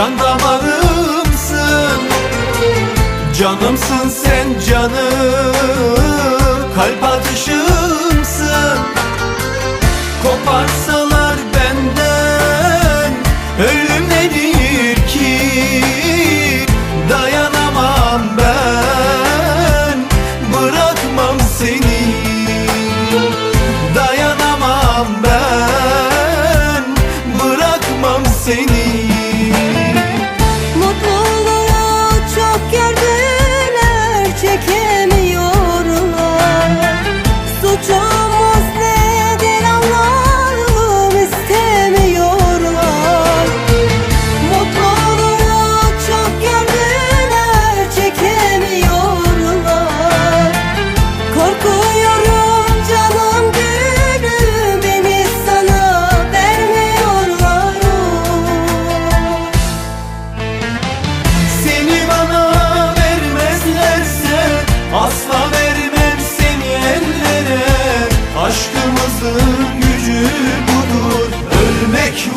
Can damarımsın Canımsın sen canım. Kalp atışımsın Koparsa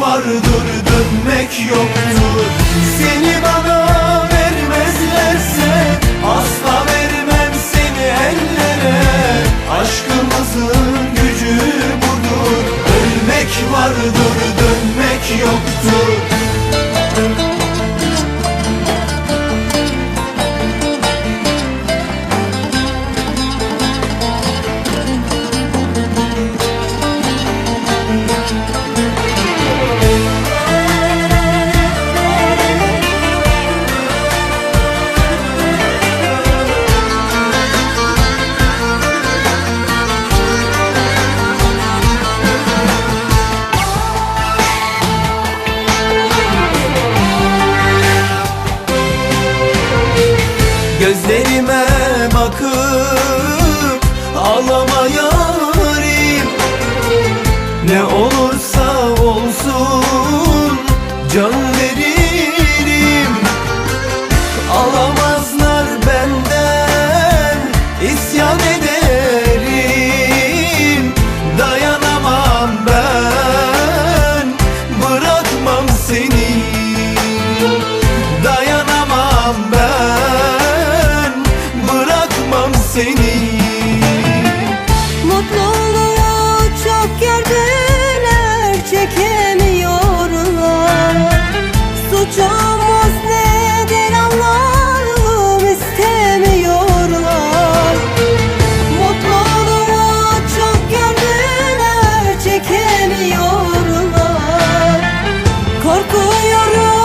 vardır dönmek yoktur. Seni bakıp ağlama yarim Ne olursa olsun canım Sarah.